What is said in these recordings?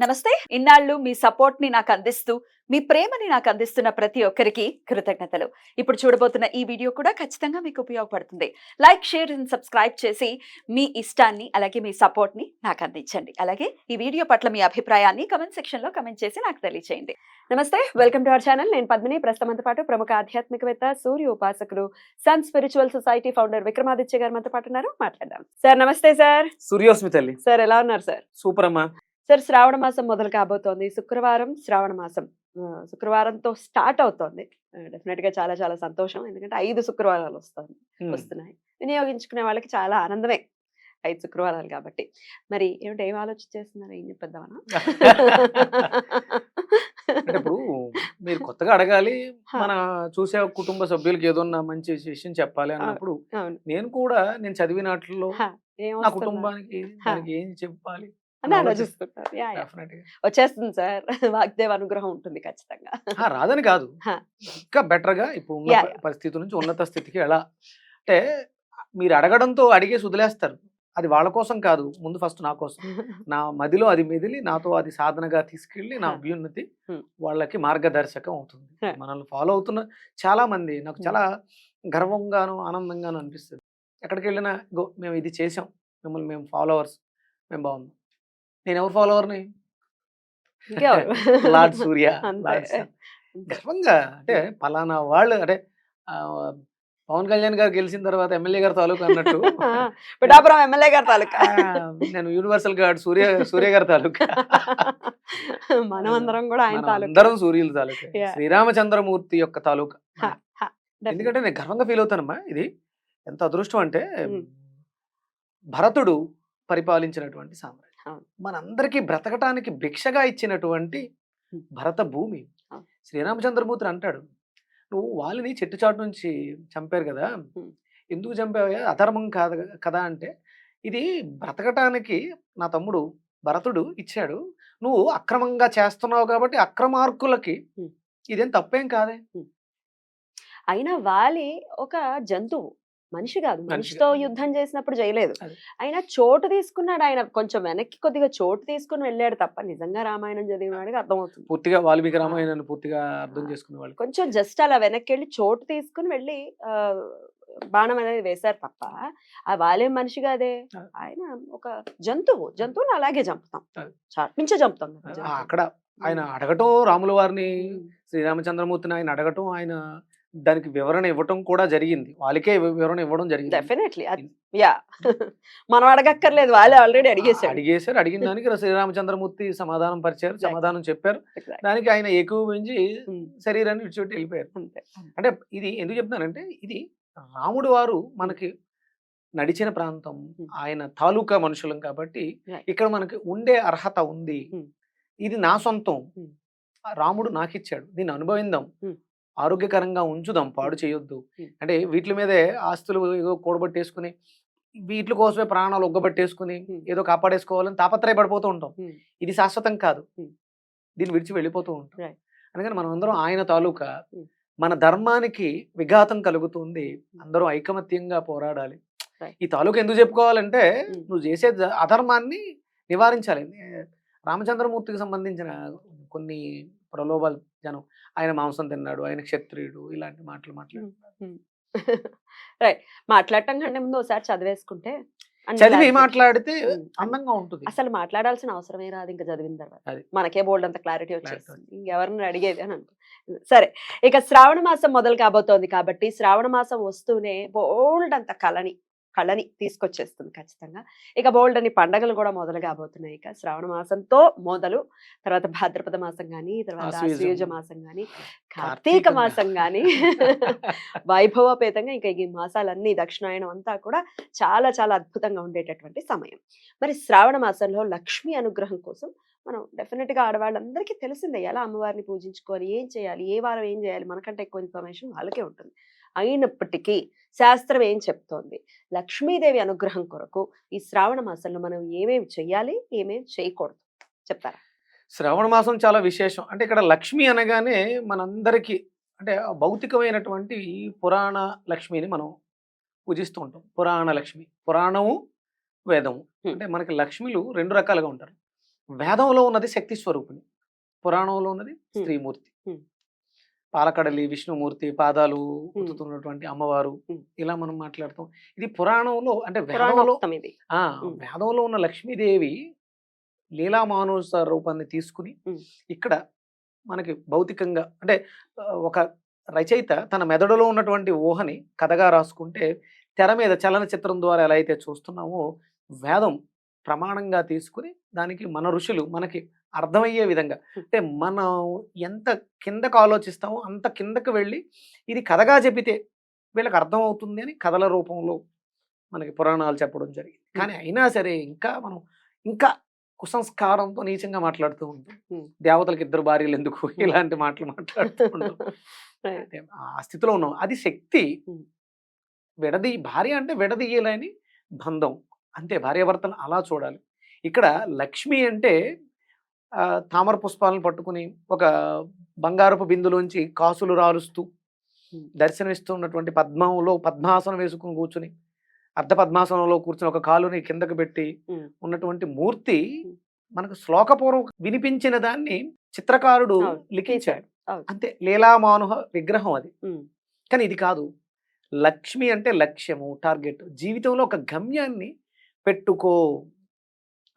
నమస్తే. ఇన్నాళ్ళు మీ సపోర్ట్ని నాకు అందిస్తూ మీ ప్రేమని నాకు అందిస్తున్న ప్రతి ఒక్కరికి కృతజ్ఞతలు. ఇప్పుడు చూడబోతున్న ఈ వీడియో కూడా ఖచ్చితంగా మీకు ఉపయోగపడుతుంది. లైక్ షేర్ అండ్ సబ్స్క్రైబ్ చేసి మీ ఇష్టాన్ని అలాగే మీ సపోర్ట్ని నాకు అందించండి అలాగే ఈ వీడియో పట్ల మీ అభిప్రాయాన్ని కమెంట్ సెక్షన్లో కమెంట్ చేసి నాకు తెలియజేయండి నమస్తే. Welcome to our channel. నేను పద్మిని. ప్రస్తుతంతో పాటు ప్రముఖ ఆధ్యాత్మికవేత్త సూర్య ఉపాసకులు sun spiritual society founder Vikramaditya గారు మనతో పాటు ఉన్నారు. మాట్లాడదాం. సార్ నమస్తే సార్. సూర్యోస్మి తల్లి. సార్ ఎలా ఉన్నారు సార్? సూపర్ అమ్మా. సార్ శ్రావణ మాసం మొదలు కాబోతోంది. శుక్రవారం శ్రావణ మాసం. శుక్రవారంతో స్టార్ట్ అవుతోంది. డెఫినెట్గా చాలా చాలా సంతోషం. ఎందుకంటే ఐదు శుక్రవారాలు వస్తుంది. వస్తున్నాయి. వినియోగించుకునే వాళ్ళకి చాలా ఆనందమే ఐదు శుక్రవారాలు కాబట్టి. మరి ఏమిటి ఏం ఆలోచన చేస్తున్నారు? ఏం చెప్పేద్దామనా? ఇప్పుడు మీరు కొత్తగా అడగాలి. మన చూసే కుటుంబ సభ్యులకి ఏదోన్నా మంచి విషయం చెప్పాలి అన్నప్పుడు నేను కూడా నేను చదివినట్లో నా? కుటుంబానికి ఏం చెప్పాలి? అని ఆలోచిస్తా. ఆలోచిస్తుంటారు యా, యా. Definitely గా. వచ్చేస్తుంది సార్ వాగ్దేవ్ అనుగ్రహం ఉంటుంది ఖచ్చితంగా రాదని కాదు. ఇంకా బెటర్గా ఇప్పుడు పరిస్థితి నుంచి ఉన్నత స్థితికి ఎలా అంటే మీరు అడగడంతో అడిగేసి వదిలేస్తారు అది వాళ్ళ కోసం కాదు ముందు ఫస్ట్ నా కోసం నా మదిలో అది మెదిలి నాతో అది సాధనగా తీసుకెళ్ళి నా. అభ్యున్నతి. వాళ్ళకి మార్గదర్శకం అవుతుంది. మనల్ని ఫాలో అవుతున్న చాలా మంది నాకు. చాలా గర్వంగాను ఆనందంగాను అనిపిస్తుంది ఎక్కడికి వెళ్ళినా గో మేము ఇది చేసాం మిమ్మల్ని మేము ఫాలోవర్స్ మేము బాగున్నాం నేను ఎవరు ఫాలోవర్ని? లార్డ్ సూర్య. గర్వంగా అంటే పలానా వాళ్ళు అంటే పవన్ కళ్యాణ్ గారు గెలిచిన తర్వాత ఎమ్మెల్యే గారు తాలూకా అన్నట్టు. పిఠాపురం ఎమ్మెల్యే గారు తాలూకా? నేను యూనివర్సల్ గార్డ్ సూర్య సూర్య గారి తాలూకా. మనమందరం కూడా ఆయన అందరం సూర్యుల తాలూకా. శ్రీరామచంద్రమూర్తి యొక్క తాలూకా ఎందుకంటే నేను గర్వంగా ఫీల్ అవుతానమ్మా ఇది. ఎంత అదృష్టం అంటే. భరతుడు పరిపాలించినటువంటి సామ్రాజ్యం. మనందరికీ బ్రతకటానికి భిక్షగా ఇచ్చినటువంటి. భరత భూమి. శ్రీరామచంద్రమూర్తి అంటాడు నువ్వు వాళ్ళని చెట్టు చాటు నుంచి చంపారు కదా. ఎందుకు చంపావా అధర్మం కాదు కదా అంటే ఇది బ్రతకటానికి నా తమ్ముడు భరతుడు ఇచ్చాడు నువ్వు అక్రమంగా చేస్తున్నావు కాబట్టి అక్రమార్కులకి. ఇదేం తప్పేం కాదే అయినా వాలి ఒక జంతువు మనిషి కాదు మనిషి మనిషితో. యుద్ధం చేసినప్పుడు చేయలేదు. అయినా చోటు తీసుకున్నాడు ఆయన కొంచెం వెనక్కి కొద్దిగా చోటు తీసుకుని వెళ్ళాడు తప్ప నిజంగా రామాయణం చదివిన వాడికి అర్థమవుతుంది పూర్తిగా వాల్మీకి రామాయణాన్ని పూర్తిగా అర్థం చేసుకునే వాళ్ళు కొంచెం జస్ట్ అలా వెనక్కి వెళ్ళి చోటు తీసుకుని వెళ్ళి ఆ, బాణం అనేది వేశారు తప్ప ఆ వాలే మనిషి కాదే. ఆయన ఒక జంతువు జంతువుని అలాగే చంపుతాం. చాటించే చంపుతాం. అక్కడ ఆయన అడగటం రాముల వారిని. శ్రీరామచంద్రమూర్తిని ఆయన అడగటం ఆయన దానికి వివరణ ఇవ్వటం కూడా జరిగింది. వాళ్ళకే వివరణ ఇవ్వడం జరిగింది. డెఫినెట్లీ. యా. మనం అడగక్కర్లేదు. వాళ్ళే ఆల్రెడీ అడిగేసాడు అడిగేశారు. అడిగిన దానికి శ్రీరామచంద్రమూర్తి సమాధానం పరిచారు. సమాధానం చెప్పారు. దానికి ఆయన ఏకీభవించి ఉమ్. శరీరాన్ని విడిచిపెట్టి వెళ్ళిపోయారు. అంటే ఇది ఎందుకు చెప్తున్నానంటే ఇది రాముడు వారు మనకి నడిచిన ప్రాంతం. ఆయన తాలూకా మనుషులం కాబట్టి. ఇక్కడ మనకి ఉండే అర్హత ఉంది. ఇది నా సొంతం. రాముడు నాకు ఇచ్చాడు దీన్ని అనుభవిందాం. ఆరోగ్యకరంగా ఉంచుదాం పాడు చేయొద్దు. అంటే వీటి మీదే ఆస్తులు ఏదో కూడబట్టేసుకుని వీటి కోసమే ప్రాణాలు ఒగ్గబట్టేసుకుని. ఏదో కాపాడేసుకోవాలని తాపత్రయపడిపోతూ ఉంటాం. ఇది శాశ్వతం కాదు. దీన్ని విడిచి వెళ్ళిపోతూ ఉంటాం. అందుకని మనం అందరం ఆయన తాలూకా. మన ధర్మానికి విఘాతం కలుగుతుంది అందరూ ఐకమత్యంగా పోరాడాలి. ఈ తాలూకా ఎందుకు చెప్పుకోవాలంటే. నువ్వు చేసే అధర్మాన్ని నివారించాలి రామచంద్రమూర్తికి సంబంధించిన కొన్ని ప్రలోభాలు జనం. ఆయన మాంసం తిన్నాడు ఆయన క్షత్రియుడు ఇలాంటి మాటలు మాట్లాడు రైట్. మాట్లాడటం కంటే ముందు ఒకసారి చదివేసుకుంటే చదివి. మాట్లాడితే. అందంగా ఉంటుంది. అసలు మాట్లాడాల్సిన అవసరమే రాదు ఇంకా చదివిన తర్వాత. మనకే బోల్డ్ అంత క్లారిటీ వచ్చేస్తుంది. ఇంకెవరిని అడిగేది అని అనుకో. సరే. ఇక శ్రావణ మాసం మొదలు కాబోతోంది కాబట్టి శ్రావణ మాసం వస్తూనే బోల్డ్ అంత కళని కళని తీసుకొచ్చేస్తుంది ఖచ్చితంగా. ఇక బోల్డ్ అని పండగలు కూడా మొదలు కాబోతున్నాయి ఇక. శ్రావణ మాసంతో మొదలు తర్వాత భాద్రపద మాసం కానీ తర్వాత ఆశ్వయుజం. మాసం కానీ కార్తీక మాసం కానీ వైభవపేతంగా ఇంకా ఈ మాసాలన్నీ దక్షిణాయనం అంతా కూడా చాలా చాలా అద్భుతంగా ఉండేటటువంటి సమయం. మరి శ్రావణ మాసంలో లక్ష్మీ అనుగ్రహం కోసం మనం డెఫినెట్గా ఆడవాళ్ళందరికీ తెలిసిందే ఎలా అమ్మవారిని పూజించుకోవాలి ఏం చేయాలి ఏ వారం ఏం చేయాలి మనకంటే ఎక్కువ ఇన్ఫర్మేషన్ వాళ్ళకే ఉంటుంది. అయినప్పటికీ శాస్త్రం ఏం చెప్తోంది? లక్ష్మీదేవి అనుగ్రహం కొరకు ఈ శ్రావణ మాసంలో మనం ఏమేమి చెయ్యాలి? ఏమేమి చేయకూడదు? చెప్తారా? శ్రవణ మాసం చాలా విశేషం. అంటే ఇక్కడ లక్ష్మి అనగానే మనందరికీ అంటే భౌతికమైనటువంటి పురాణ లక్ష్మిని మనం పూజిస్తూ ఉంటాం. పురాణ లక్ష్మి పురాణము వేదము. అంటే మనకి లక్ష్మిలు రెండు రకాలుగా ఉంటారు. వేదంలో ఉన్నది శక్తి స్వరూపిణి పురాణంలో ఉన్నది. స్త్రీమూర్తి. పాలకడలి విష్ణుమూర్తి పాదాలు ఉతుతున్నటువంటి అమ్మవారు. ఇలా మనం మాట్లాడతాం ఇది పురాణంలో అంటే వేదంలో. వేదంలో ఉన్న లక్ష్మీదేవి లీలామానుస రూపాన్ని తీసుకుని. ఇక్కడ మనకి భౌతికంగా అంటే ఒక రచయిత తన మెదడులో ఉన్నటువంటి ఊహని కథగా రాసుకుంటే తెర మీద చలనచిత్రం ద్వారా ఎలా అయితే చూస్తున్నామో వేదం ప్రమాణంగా తీసుకుని దానికి మన ఋషులు మనకి అర్థమయ్యే విధంగా. అంటే మనం ఎంత కిందకు ఆలోచిస్తామో అంత కిందకు వెళ్ళి ఇది కథగా చెబితే వీళ్ళకి అర్థమవుతుంది అని కథల రూపంలో మనకి పురాణాలు చెప్పడం జరిగింది. కానీ అయినా సరే ఇంకా మనం ఇంకా కుసంస్కారంతో నీచంగా మాట్లాడుతూ ఉంటాం. దేవతలకు ఇద్దరు భార్యలు ఎందుకు ఇలాంటి మాటలు మాట్లాడుతూ ఉంటాం. ఆ స్థితిలో ఉన్నాం. అది శక్తి. విడది భార్య అంటే విడదీయలేని బంధం. అంతే భార్యాభర్తలు అలా చూడాలి. ఇక్కడ లక్ష్మి అంటే తామర పుష్పాలను పట్టుకుని ఒక బంగారపు బిందులోంచి కాసులు రాలుస్తూ. దర్శనమిస్తున్నటువంటి పద్మంలో పద్మాసనం వేసుకుని కూర్చుని అర్ధ పద్మాసనంలో కూర్చుని ఒక కాలుని కిందకు పెట్టి. ఉన్నటువంటి మూర్తి. మనకు శ్లోకపూర్వం వినిపించిన దాన్ని చిత్రకారుడు లిఖించాడు. అంతే లీలామానుహ విగ్రహం అది కానీ ఇది కాదు లక్ష్మి అంటే లక్ష్యము టార్గెట్ జీవితంలో ఒక గమ్యాన్ని పెట్టుకో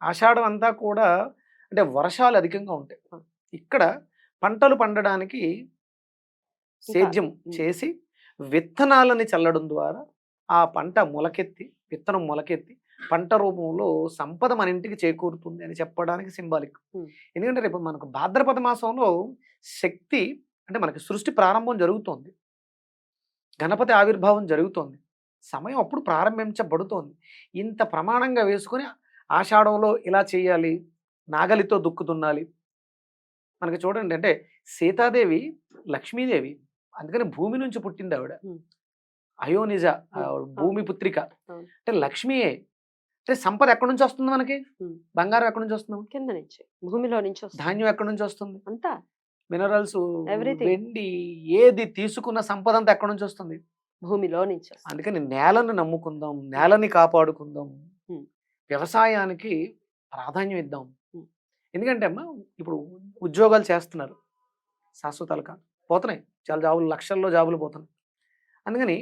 ఆషాఢం అంతా కూడా అంటే వర్షాలు అధికంగా ఉంటాయి. ఇక్కడ పంటలు పండడానికి సేద్యం. చేసి విత్తనాలని చల్లడం ద్వారా ఆ పంట మొలకెత్తి విత్తనం మొలకెత్తి పంట రూపంలో సంపద మన ఇంటికి చేకూరుతుంది అని చెప్పడానికి సింబాలిక్. ఎందుకంటే రేపు మనకు భాద్రపద మాసంలో శక్తి అంటే మనకి సృష్టి ప్రారంభం జరుగుతోంది. గణపతి ఆవిర్భావం జరుగుతోంది. సమయం అప్పుడు ప్రారంభించబడుతోంది. ఇంత ప్రమాణంగా వేసుకొని ఆషాఢంలో ఇలా చేయాలి నాగలితో దుక్కు దున్నాలి మనకి చూడండి అంటే సీతాదేవి లక్ష్మీదేవి అందుకని భూమి నుంచి పుట్టింది ఆవిడ. అయోనిజ. భూమి పుత్రిక. అంటే లక్ష్మీయే అంటే సంపద ఎక్కడి నుంచి వస్తుంది మనకి. బంగారం ఎక్కడి నుంచి వస్తుంది కింద నుంచి భూమిలో నుంచి ధాన్యం ఎక్కడి నుంచి వస్తుంది అంతా మినరల్స్. వెండి ఏది తీసుకున్న సంపద అంతా ఎక్కడి నుంచి వస్తుంది భూమిలో నుంచి అందుకని నేలను నమ్ముకుందాం నేలని కాపాడుకుందాం. వ్యవసాయానికి ప్రాధాన్యం ఇద్దాం. ఎందుకంటే అమ్మా ఇప్పుడు ఉద్యోగాలు చేస్తున్నారు. శాశ్వతాలు కాదు. పోతున్నాయి. చాలా జాబులు లక్షల్లో జాబులు పోతున్నాయి. అందుకని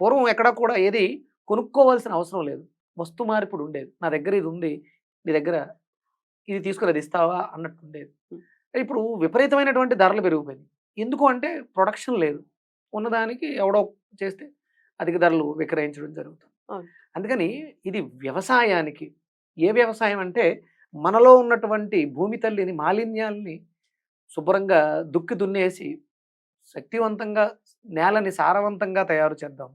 పూర్వం ఎక్కడా కూడా ఏది కొనుక్కోవాల్సిన అవసరం లేదు. వస్తు మార్పిడి ఉండేది. నా దగ్గర ఇది ఉంది నీ దగ్గర ఇది తీసుకుని అది ఇస్తావా అన్నట్టు ఉండేది. ఇప్పుడు విపరీతమైనటువంటి ధరలు పెరిగిపోయింది ఎందుకు అంటే ప్రొడక్షన్ లేదు. ఉన్నదానికి ఎవడో చేస్తే అధిక ధరలు విక్రయించడం జరుగుతుంది. అందుకని ఇది వ్యవసాయానికి ఏ వ్యవసాయం అంటే మనలో ఉన్నటువంటి భూమి తల్లిని మాలిన్యాల్ని శుభ్రంగా దుక్కి దున్నేసి శక్తివంతంగా నేలని సారవంతంగా తయారు చేద్దాం.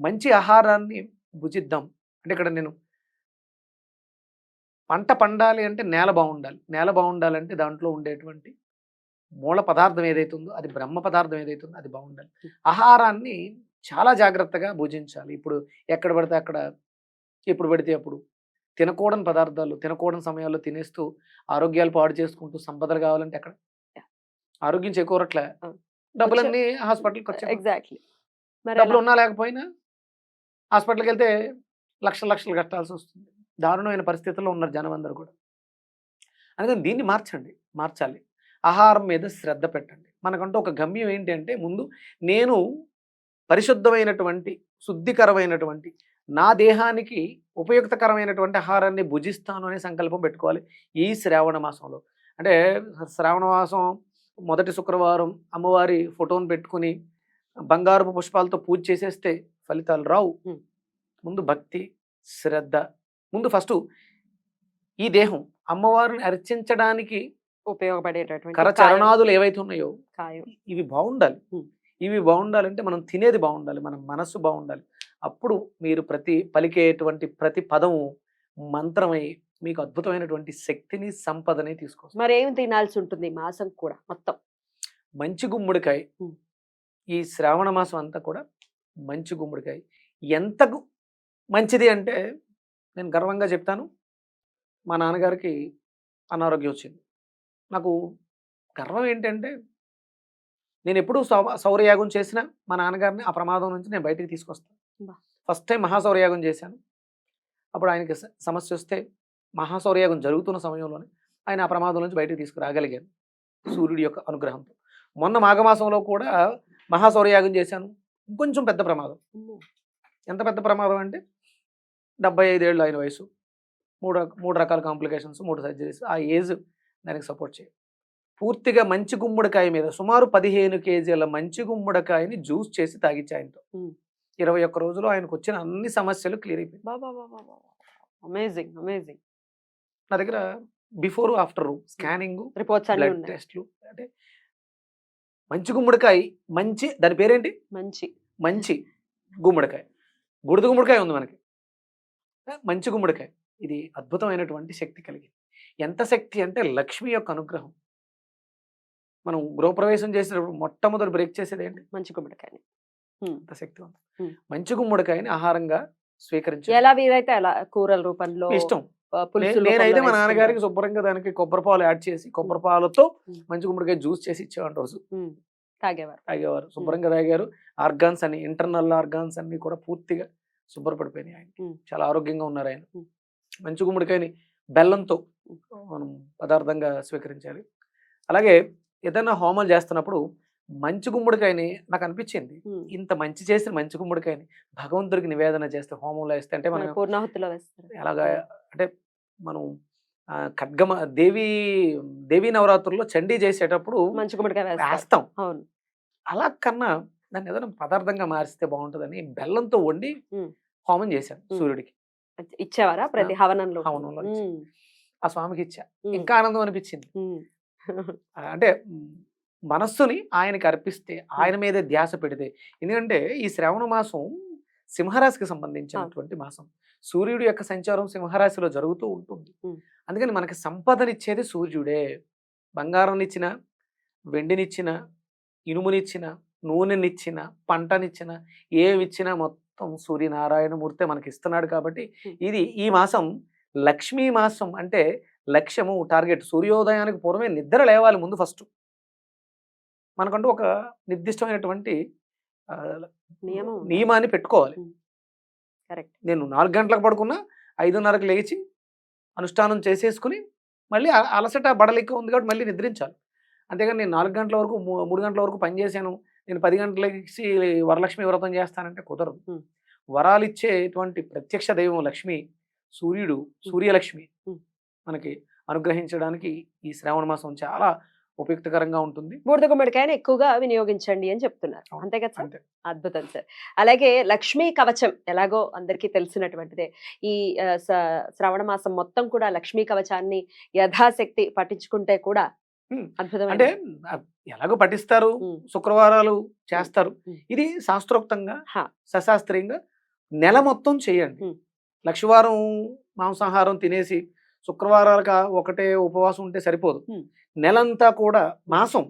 మంచి ఆహారాన్ని భుజిద్దాం. అంటే ఇక్కడ నేను పంట పండాలి అంటే నేల బాగుండాలి. నేల బాగుండాలంటే దాంట్లో ఉండేటువంటి మూల పదార్థం ఏదైతే ఉందో అది బ్రహ్మ పదార్థం ఏదైతే ఉందో అది బాగుండాలి. ఆహారాన్ని చాలా జాగ్రత్తగా భుజించాలి. ఇప్పుడు ఎక్కడ పడితే అక్కడ ఎప్పుడు పడితే అప్పుడు. తినకూడని పదార్థాలు తినకూడని సమయాల్లో తినేస్తూ ఆరోగ్యాలు పాడు చేసుకుంటూ సంపదలు కావాలంటే ఎక్కడ? ఆరోగ్యం చేకూరట్లే. డబ్బులన్నీ హాస్పిటల్కి వచ్చాయి ఎగ్జాక్ట్లీ. డబ్బులు? ఉన్నా లేకపోయినా హాస్పిటల్కి వెళ్తే లక్షల లక్షలు కట్టాల్సి వస్తుంది. దారుణమైన పరిస్థితుల్లో ఉన్నారు జనం అందరూ కూడా. అందుకని దీన్ని మార్చండి. మార్చాలి. ఆహారం మీద శ్రద్ధ పెట్టండి. మనకంటూ ఒక గమ్యం ఏంటి అంటే ముందు నేను పరిశుద్ధమైనటువంటి శుద్ధికరమైనటువంటి నా దేహానికి ఉపయుక్తకరమైనటువంటి ఆహారాన్ని భుజిస్తాను అనే సంకల్పం పెట్టుకోవాలి ఈ శ్రావణ మాసంలో. అంటే శ్రావణ మాసం మొదటి శుక్రవారం అమ్మవారి ఫోటోను పెట్టుకుని బంగారపు పుష్పాలతో పూజ చేసేస్తే ఫలితాలు రావు. ముందు భక్తి శ్రద్ధ ముందు ఫస్ట్ ఈ దేహం అమ్మవారిని అర్చించడానికి ఉపయోగపడేటటువంటి కర కాయం, చరణాదులు ఏవైతే ఉన్నాయో ఇవి బాగుండాలి. ఇవి బాగుండాలంటే మనం తినేది బాగుండాలి మన మనస్సు బాగుండాలి అప్పుడు మీరు ప్రతి పలికేటువంటి ప్రతి పదము మంత్రమై మీకు అద్భుతమైనటువంటి శక్తిని సంపదని తీసుకొస్తుంది. మరి ఏం తినాల్సి ఉంటుంది మాసం కూడా మొత్తం? మంచి గుమ్మడికాయ. ఈ శ్రావణ మాసం అంతా కూడా మంచి గుమ్మడికాయ. ఎంత గు- మంచిది అంటే నేను గర్వంగా చెప్తాను మా నాన్నగారికి అనారోగ్యం వచ్చింది. నాకు గర్వం ఏంటంటే నేను ఎప్పుడు సౌ- సౌరయాగం చేసినా మా నాన్నగారిని ఆ ప్రమాదం నుంచి నేను బయటికి తీసుకొస్తాను. ఫస్ట్ టైం మహాసౌరయాగం చేశాను. అప్పుడు ఆయనకి సమస్య వస్తే మహాసౌరయాగం జరుగుతున్న సమయంలోనే ఆయన ఆ ప్రమాదం నుంచి బయటకు తీసుకురాగలిగాను సూర్యుడి యొక్క అనుగ్రహంతో. మొన్న మాఘమాసంలో కూడా మహాసౌరయాగం చేశాను. ఇంకొంచెం పెద్ద ప్రమాదం. ఎంత పెద్ద ప్రమాదం అంటే డెబ్బై ఐదేళ్ళు ఆయన వయసు. మూడు మూడు రకాల కాంప్లికేషన్స్ మూడు సర్జరీస్ ఆ ఏజ్ దానికి సపోర్ట్ చేయాలి పూర్తిగా మంచి గుమ్మడికాయ మీద సుమారు పదిహేను కేజీల మంచి గుమ్మడికాయని జ్యూస్ చేసి తాగిచ్చా ఆయనతో ఉమ్. ఇరవై ఒక్క రోజులో ఆయనకు వచ్చిన అన్ని సమస్యలు క్లియర్ బా. Amazing amazing. నా దగ్గర before after scanning reports blood టెస్ట్లు అంటే మంచి గుమ్మడికాయ మంచి దాని పేరేంటి? మంచి. మంచి గుమ్మడికాయ. బుడిద గుమ్మడికాయ ఉంది మనకి. మంచి గుమ్మడికాయ. ఇది అద్భుతమైనటువంటి శక్తి కలిగింది ఎంత శక్తి అంటే లక్ష్మి యొక్క అనుగ్రహం. మనం గృహప్రవేశం చేసేటప్పుడు మొట్టమొదటి బ్రేక్ చేసేది ఏంటి మంచి గుమ్మడికాయ అంత శక్తి ఉంది. మంచి గుమ్మడికాయని ఆహారంగా స్వీకరించి ఎలా వీలైతే అలా కూరల రూపంలో ఇష్టం నేనైతే మా నాన్నగారికి. శుభ్రంగా దానికి కొబ్బరి పాలు యాడ్ చేసి కొబ్బరి పాలతో. మంచి గుమ్మడికాయ జ్యూస్ చేసి ఇచ్చేవాడు రోజు. తాగేవారు తాగేవారు శుభ్రంగా తాగారు ఆర్గాన్స్ అన్ని ఇంటర్నల్ ఆర్గాన్స్ అన్ని కూడా పూర్తిగా శుభ్రపడిపోయినాయి ఆయన. చాలా ఆరోగ్యంగా ఉన్నారు ఆయన. మంచి గుమ్మడికాయని బెల్లంతో మనం పదార్థంగా స్వీకరించాలి అలాగే ఏదైనా హోమాలు చేస్తున్నప్పుడు మంచి గుమ్మడికాయని నాకు అనిపించింది. ఇంత మంచి చేసిన మంచి గుమ్మడికాయని భగవంతుడికి నివేదన చేస్తే హోమంలో వేస్తే అంటే మన పూర్ణాహుతిలో ఎలాగా అంటే మనం ఖడ్గమ దేవి దేవీ నవరాత్రుల్లో చండీ చేసేటప్పుడు మంచి గుమ్మడికాయ వేస్తాం. అవును. అలా కన్నా దాన్ని ఏదైనా పదార్థంగా మార్చితే బాగుంటుందని బెల్లంతో వండి. హోమం. చేశాను. సూర్యుడికి. ఇచ్చేవారా ప్రతి హవనంలో? హవనంలో. ఆ స్వామికి ఇచ్చా. ఇంకా ఆనందం అనిపించింది అంటే మనస్సుని ఆయనకి అర్పిస్తే ఆయన మీదే ధ్యాస పెడితే. ఎందుకంటే ఈ శ్రావణ మాసం సింహరాశికి సంబంధించినటువంటి మాసం. సూర్యుడి యొక్క సంచారం సింహరాశిలో జరుగుతూ ఉంటుంది. అందుకని మనకి సంపదనిచ్చేది సూర్యుడే. బంగారంనిచ్చిన వెండినిచ్చిన ఇనుమునిచ్చిన నూనెనిచ్చిన పంటనిచ్చిన ఏమిచ్చినా మొత్తం సూర్యనారాయణమూర్తే మనకి ఇస్తున్నాడు కాబట్టి. ఇది ఈ మాసం లక్ష్మీ మాసం అంటే లక్ష్యము టార్గెట్. సూర్యోదయానికి పూర్వమే నిద్ర లేవాలి ముందు ఫస్ట్. మనకంటూ ఒక నిర్దిష్టమైనటువంటి నియమం? నియమాన్ని పెట్టుకోవాలి. కరెక్ట్. నేను నాలుగు గంటలకు పడుకున్నా ఐదున్నరకు లేచి అనుష్ఠానం చేసేసుకుని మళ్ళీ అలసట బడలిక ఉంది కాబట్టి మళ్ళీ నిద్రించాలి. అంతేగాని నేను నాలుగు గంటల వరకు మూడు గంటల వరకు పని చేశాను. నేను పది గంటలకి వరలక్ష్మి వ్రతం చేస్తానంటే కుదరదు. వరాలు ఇచ్చేటువంటి ప్రత్యక్ష దైవం లక్ష్మి సూర్యుడు సూర్యలక్ష్మి. మనకి అనుగ్రహించడానికి ఈ శ్రావణ మాసం చాలా ఉపయుక్తకరంగా ఉంటుంది బూడిద గుమ్మడికాయని ఎక్కువగా వినియోగించండి అని చెప్తున్నారు. అంతే కదా సార్ అద్భుతం సార్ అలాగే లక్ష్మీ కవచం ఎలాగో అందరికీ తెలిసినటువంటిదే ఈ శ్రావణ మాసం మొత్తం కూడా లక్ష్మీ కవచాన్ని యథాశక్తి పఠించుకుంటే కూడా. అద్భుతమైన అంటే ఎలాగో పఠిస్తారు. శుక్రవారాలు చేస్తారు. ఇది శాస్త్రోక్తంగా. సశాస్త్రీయంగా నెల మొత్తం చేయండి. లక్షవారం మాంసాహారం తినేసి శుక్రవారాలకు ఆ ఒకటే ఉపవాసం ఉంటే సరిపోదు. నెలంతా కూడా మాసం.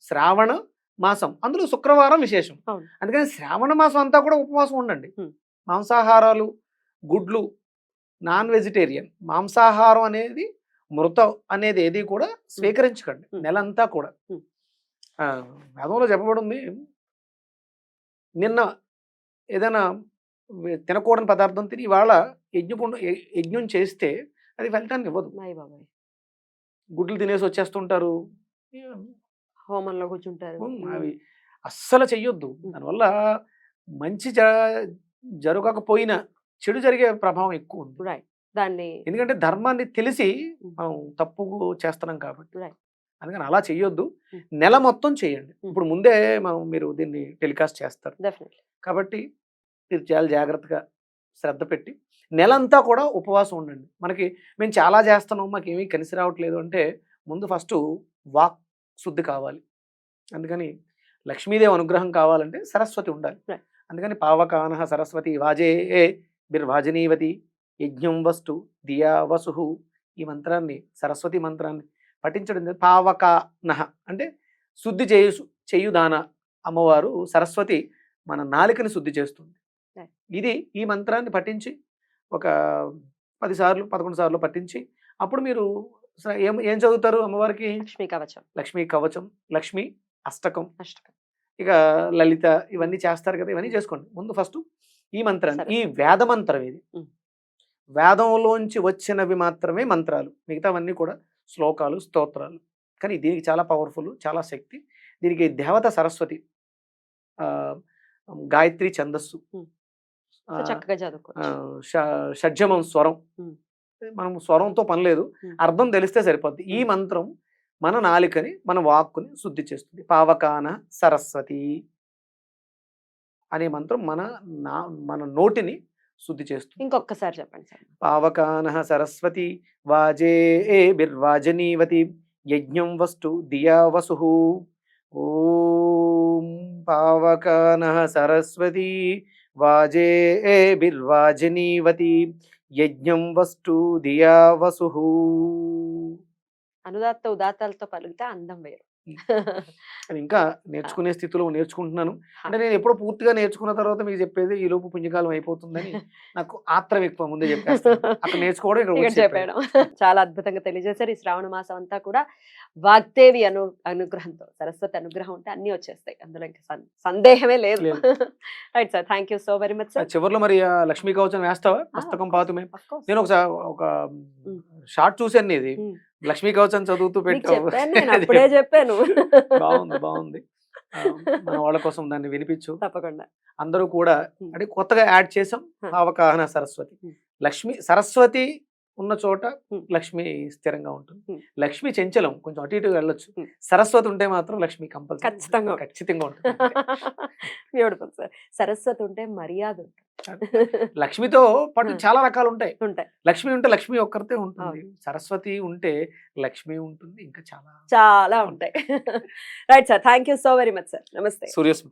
శ్రావణ మాసం అందులో శుక్రవారం విశేషం. అందుకని శ్రావణ మాసం అంతా కూడా ఉపవాసం ఉండండి. మాంసాహారాలు గుడ్లు నాన్ వెజిటేరియన్ మాంసాహారం అనేది మృత అనేది ఏది కూడా స్వీకరించకండి. నెలంతా కూడా వేదంలో చెప్పబడింది నిన్న ఏదైనా తినకూడని పదార్థం తిని ఇవాళ యజ్ఞపుండ య- యజ్ఞం చేస్తే అది ఫలితాన్ని ఇవ్వదు. బాబాయ్! గుడ్లు తినేసి వచ్చేస్తుంటారు. హోమంలో కూర్చుంటారు. అవి అస్సలు చెయ్యొద్దు. దానివల్ల మంచి జరగకపోయినా చెడు జరిగే ప్రభావం ఎక్కువ ఉంది. దాన్ని ఎందుకంటే ధర్మాన్ని తెలిసి. మనం తప్పు చేస్తున్నాం కాబట్టి. అందుకని అలా చెయ్యొద్దు. ఉమ్. నెల మొత్తం చేయండి. ఇప్పుడు ముందే మనం మీరు దీన్ని టెలికాస్ట్ చేస్తారు. కాబట్టి మీరు చాలా జాగ్రత్తగా శ్రద్ధ పెట్టి నెలంతా కూడా ఉపవాసం ఉండండి మనకి మేము చాలా చేస్తున్నాం మాకు ఏమీ కలిసి రావట్లేదు అంటే ముందు ఫస్ట్ వాక్ శుద్ధి కావాలి అందుకని లక్ష్మీదేవి అనుగ్రహం కావాలంటే సరస్వతి ఉండాలి. అందుకని పావకాన సరస్వతి వాజే బిర్వాజనీవతి యజ్ఞం వస్తు దియా వసు ఈ మంత్రాన్ని సరస్వతి మంత్రాన్ని పఠించడం. పావకానహ అంటే శుద్ధి చేయు చేయుదాన అమ్మవారు సరస్వతి మన నాలికని శుద్ధి చేస్తుంది. ఇది ఈ మంత్రాన్ని పఠించి ఒక పది సార్లు పదకొండు సార్లు పఠించి అప్పుడు మీరు ఏం ఏం చదువుతారు అమ్మవారికి? లక్ష్మీ కవచం. లక్ష్మీ కవచం లక్ష్మీ అష్టకం. అష్టకం. ఇక లలిత ఇవన్నీ చేస్తారు కదా ఇవన్నీ చేసుకోండి. ముందు ఫస్ట్ ఈ సరే. ఈ వేద మంత్రం ఇది. వేదంలోంచి వచ్చినవి మాత్రమే మంత్రాలు. మిగతావన్నీ కూడా శ్లోకాలు స్తోత్రాలు. కానీ దీనికి చాలా పవర్ఫుల్ చాలా శక్తి. దీనికి దేవత సరస్వతి గాయత్రి ఛందస్సు. చక్కగా ష- షడ్జమం స్వరం. మనం స్వరంతో పని లేదు. అర్థం తెలిస్తే సరిపోద్ది. ఈ. మంత్రం మన నాలికని మన వాక్కుని శుద్ధి చేస్తుంది. పావకాన సరస్వతి అనే మంత్రం మన నా మన నోటిని శుద్ధి చేస్తుంది. ఇంకొకసారి చెప్పండి సార్. పావకాన సరస్వతి వాజే బిర్వాజనీవతి యజ్ఞం వస్తు దియా వసు ఓం పావకాన సరస్వతి వాజే బిర్వాజనీవతి యజ్ఞం వస్తు దియా వసు అనుదాత్త ఉదాత్తాలతో పలికితే అందం వేరు. అని ఇంకా నేర్చుకునే స్థితిలో నేర్చుకుంటున్నాను. అంటే నేను ఎప్పుడో పూర్తిగా నేర్చుకున్న తర్వాత మీకు చెప్పేది ఈ లోపు పుణ్యకాలం అయిపోతుందని నాకు ఆత్రం ఎక్కువ ముందే చెప్పేస్తాను. అక్కడ నేర్చుకోవడం ఇక్కడ. చెప్పేయడం. చాలా అద్భుతంగా తెలియజేశారు. ఈ శ్రావణ మాసం అంతా కూడా వాగ్దేవి అను అనుగ్రహంతో సరస్వతి అనుగ్రహం ఉంటే అన్ని వచ్చేస్తాయి. అందులో ఇంకా సందేహమే లేదు. Right sir. Thank you so very much sir. చివర్లో మరి లక్ష్మీ కవచం వేస్తావా? పుస్తకం పాతుమే. నేను ఒకసారి ఒక. షార్ట్ చూశాను ఇది. లక్ష్మీ కవచం చదువుతూ పెట్టావు చెప్పాను నేను అప్పుడే చెప్పాను బాగుంది బాగుంది మన వాళ్ళ కోసం దాన్ని వినిపించు తప్పకుండా అందరూ కూడా. అంటే కొత్తగా యాడ్ చేసాం. అవగాహన సరస్వతి. లక్ష్మి సరస్వతి ఉన్న చోట. లక్ష్మి స్థిరంగా ఉంటుంది. లక్ష్మి చెంచలం కొంచెం అటు ఇటు వెళ్ళొచ్చు. సరస్వతి ఉంటే మాత్రం లక్ష్మి కంపల్సరీ ఖచ్చితంగా. ఖచ్చితంగా ఉంటుంది. సార్ సరస్వతి ఉంటే మర్యాద ఉంటుంది. లక్ష్మితో పాటు. చాలా రకాలు ఉంటాయి. ఉంటాయి. లక్ష్మి ఉంటే లక్ష్మి ఒక్కరితే ఉంటుంది. సరస్వతి ఉంటే లక్ష్మి ఉంటుంది. ఇంకా చాలా చాలా ఉంటాయి. Right sir thank you so very much sir నమస్తే సూర్యస్మృతి.